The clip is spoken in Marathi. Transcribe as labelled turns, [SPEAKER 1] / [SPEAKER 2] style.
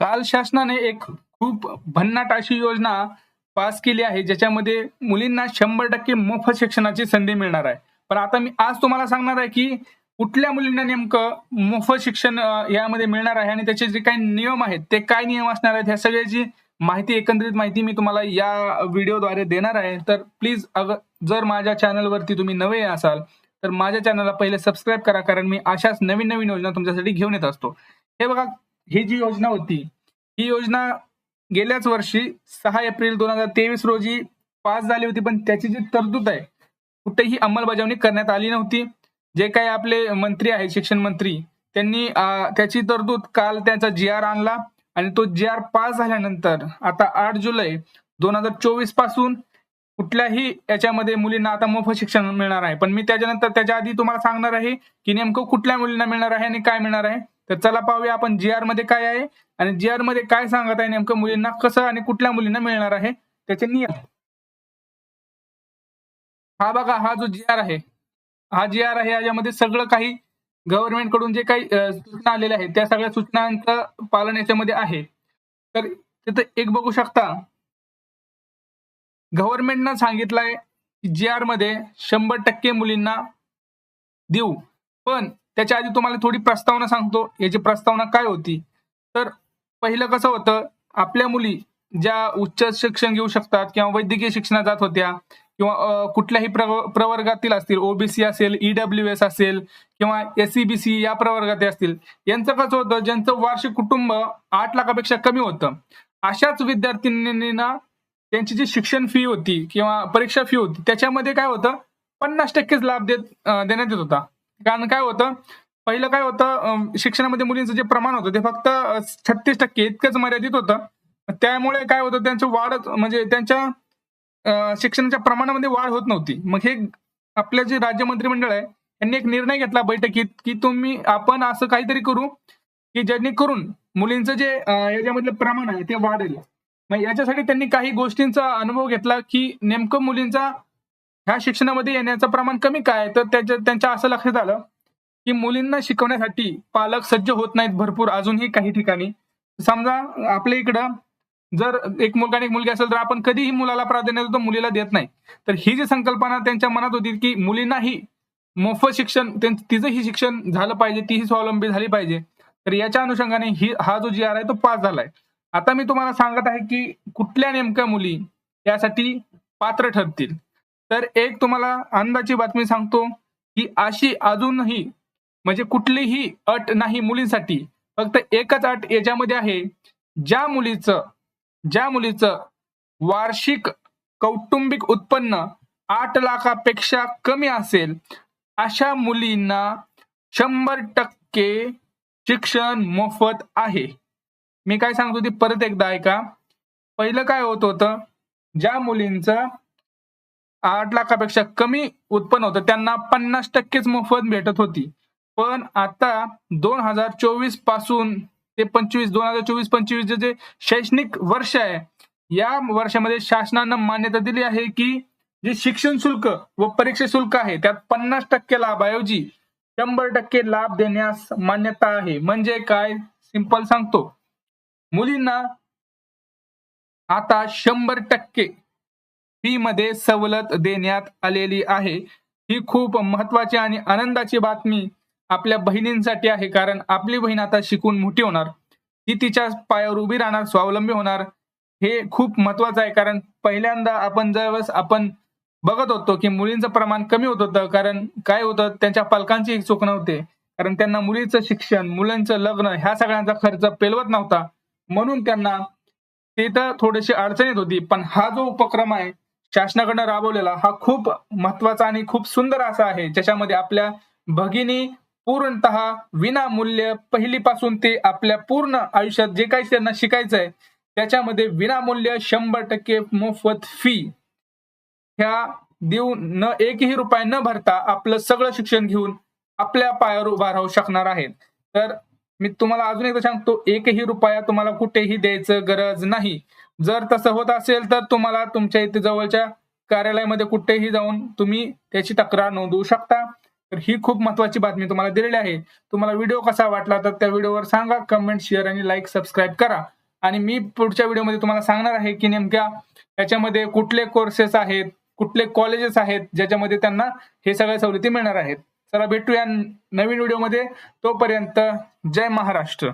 [SPEAKER 1] काल शासनाने एक खूप भन्नाट अशी योजना पास केली आहे ज्याच्यामध्ये मुलींना शंभर टक्के मोफत शिक्षणाची संधी मिळणार आहे. पण आता मी आज तुम्हाला सांगणार आहे की कुठल्या मुलींना नेमकं मोफत शिक्षण यामध्ये मिळणार आहे आणि त्याचे जे काही नियम आहेत ते काय नियम असणार आहेत ह्या सगळ्याची माहिती एकंदरीत माहिती मी तुम्हाला या व्हिडिओद्वारे देणार आहे. तर प्लीज अगर जर माझ्या चॅनलवरती तुम्ही नवे असाल तर माझ्या चॅनलला पहिले सबस्क्राईब करा कारण मी अशाच नवीन नवीन योजना तुमच्यासाठी घेऊन येत असतो. हे बघा ही जी योजना होती ही योजना गेल्याच वर्षी सहा एप्रिल दोन हजार तेवीस रोजी पास झाली होती पण त्याची जी तरतूद आहे कुठेही अंमलबजावणी करण्यात आली नव्हती. जे काही आपले मंत्री आहेत शिक्षण मंत्री त्यांनी त्याची तरतूद काल त्यांचा जी आर आणला आणि तो जी आर पास झाल्यानंतर आता आठ जुलै दोन हजार चोवीसपासून कुठल्याही याच्यामध्ये मुलींना आता मोफत शिक्षण मिळणार आहे. पण मी त्याच्यानंतर त्याच्या आधी तुम्हाला सांगणार आहे की नेमकं कुठल्या मुलींना मिळणार आहे आणि काय मिळणार आहे? तर चला पाहूया आपण जी आरमध्ये काय आहे आणि जी आरमध्ये काय सांगत आहे नेमकं मुलींना कसं आणि कुठल्या मुलींना मिळणार आहे त्याचे नियम. हा बघा हा जो जी आर आहे हा जी आर आहे याच्यामध्ये सगळं काही गव्हर्नमेंटकडून जे काही सूचना आलेल्या आहेत त्या सगळ्या सूचनांचं पालन याच्यामध्ये आहे. तर तिथं एक बघू शकता गव्हर्नमेंटनं सांगितलंय जी आरमध्ये शंभर टक्के मुलींना देऊ. पण त्याच्या आधी तुम्हाला थोडी प्रस्तावना सांगतो. याची प्रस्तावना काय होती? तर पहिलं कसं होतं? आपल्या मुली ज्या उच्च शिक्षण घेऊ शकतात किंवा वैद्यकीय शिक्षणात जात होत्या किंवा कुठल्याही प्रव- प्रवर्गातील असतील ओबीसी असेल ईडब्ल्यू एस असेल किंवा एस सी या प्रवर्गातील असतील यांचं कसं होतं? ज्यांचं वार्षिक कुटुंब आठ लाखापेक्षा कमी होतं. अशाच विद्यार्थिनींना त्यांची जी शिक्षण फी होती किंवा परीक्षा फी होती त्याच्यामध्ये काय होतं? पन्नास टक्केच लाभ देत देण्यात येत होता. कारण काय होतं? पहिलं काय होतं शिक्षणामध्ये मुलींचं जे प्रमाण होतं ते फक्त छत्तीस टक्के इतकंच मर्यादित होतं. त्यामुळे काय होतं त्यांचं वाढ म्हणजे त्यांच्या शिक्षणाच्या प्रमाणामध्ये वाढ होत नव्हती. मग हे आपलं जे राज्य मंत्रिमंडळ आहे त्यांनी एक निर्णय घेतला बैठकीत की तुम्ही आपण असं काहीतरी करू की जेणेकरून मुलींचं जे याच्यामधलं प्रमाण आहे ते वाढेल. मग याच्यासाठी त्यांनी काही गोष्टींचा अनुभव घेतला की नेमकं मुलींचा ह्या शिक्षणामध्ये येण्याचं प्रमाण कमी काय तर त्याच्या त्यांच्या असं लक्षात आलं की मुलींना शिकवण्यासाठी पालक सज्ज होत नाहीत भरपूर अजूनही काही ठिकाणी. समजा आपल्या इकडं जर एक मुलगा आणि एक मुलगी असेल तर आपण कधीही मुलाला प्राधान्य देतो मुलीला देत नाही. तर ही जी संकल्पना त्यांच्या मनात होती की मुलींनाही मोफत शिक्षण तिचं तिचंही शिक्षण झालं पाहिजे तीही स्वावलंबी झाली पाहिजे. तर याच्या अनुषंगाने ही हा जो जी आर आहे तो पास झालाय. आता मी तुम्हाला सांगत आहे की कुठल्या नेमक्या मुली यासाठी पात्र ठरतील? तर एक तुम्हाला अंदाची बातमी सांगतो की अशी अजूनही म्हणजे कुठलीही अट नाही मुलींसाठी. फक्त एकच अट याच्यामध्ये आहे. ज्या मुलीचं ज्या मुलीचं वार्षिक कौटुंबिक उत्पन्न आठ लाखापेक्षा कमी असेल अशा मुलींना शंभर टक्के शिक्षण मोफत आहे. मी काय सांगतो ती परत एकदा ऐका. पहिलं काय होत होतं? ज्या मुलींचं आठ लाखापेक्षा कमी उत्पन्न होतं. त्यांना पन्नास टक्केच मोफत भेटत होती. पण आता दोन हजार चोवीसपासून ते पंचवीस दोन हजार चोवीस पंचवीस जे शैक्षणिक वर्ष आहे या वर्षामध्ये शासनानं मान्यता दिली आहे की जे शिक्षण शुल्क व परीक्षा शुल्क आहे त्यात पन्नास टक्के लाभाऐवजी शंभर टक्के लाभ देण्यास मान्यता आहे. म्हणजे काय? सिंपल सांगतो. मुलींना आता शंभर टक्के फी मध्ये सवलत देण्यात आलेली आहे. ही खूप महत्वाची आणि आनंदाची बातमी आपल्या बहिणींसाठी आहे कारण आपली बहीण आता शिकून मोठी होणार. ती तिच्या पायावर उभी राहणार स्वावलंबी होणार. हे खूप महत्वाचं आहे कारण पहिल्यांदा आपण ज्यावेळेस आपण बघत होतो की मुलींचं प्रमाण कमी होत होतं कारण काय होतं त्यांच्या पालकांची चूक नव्हते. कारण त्यांना मुलीचं शिक्षण मुलांचं लग्न ह्या सगळ्यांचा खर्च पेलवत नव्हता. म्हणून त्यांना तिथं थोडीशी अडचण येत होती पण हा जो उपक्रम आहे शासनाकडनं राबवलेला हा खूप महत्त्वाचा आणि खूप सुंदर असा आहे. ज्याच्यामध्ये आपल्या भगिनी पूर्णतः विनामूल्य पहिलीपासून ते आपल्या पूर्ण आयुष्यात जे काही त्यांना शिकायचंय त्याच्यामध्ये विनामूल्य शंभर टक्के मोफत फी ह्या देऊन न एकही रुपया न भरता आपलं सगळं शिक्षण घेऊन आपल्या पायावर उभा राहू शकणार आहेत. तर मी तुम्हाला अजून एकदा सांगतो एकही रुपया तुम्हाला कुठेही द्यायचं गरज नाही. जर तसं होत असेल तर तुम्हाला तुमच्या इथे जवळच्या कार्यालयामध्ये कुठेही जाऊन तुम्ही त्याची तक्रार नोंदवू शकता. तर ही खूप महत्वाची बातमी तुम्हाला दिलेली आहे. तुम्हाला व्हिडिओ कसा वाटला तर त्या व्हिडिओवर सांगा कमेंट शेअर आणि लाईक सबस्क्राईब करा. आणि मी पुढच्या व्हिडिओमध्ये तुम्हाला सांगणार आहे की नेमक्या याच्यामध्ये कुठले कोर्सेस आहेत कुठले कॉलेजेस आहेत ज्याच्यामध्ये त्यांना हे सगळ्या सवलती मिळणार आहेत. चला भेटूया नवीन व्हिडिओमध्ये. तोपर्यंत जय महाराष्ट्र.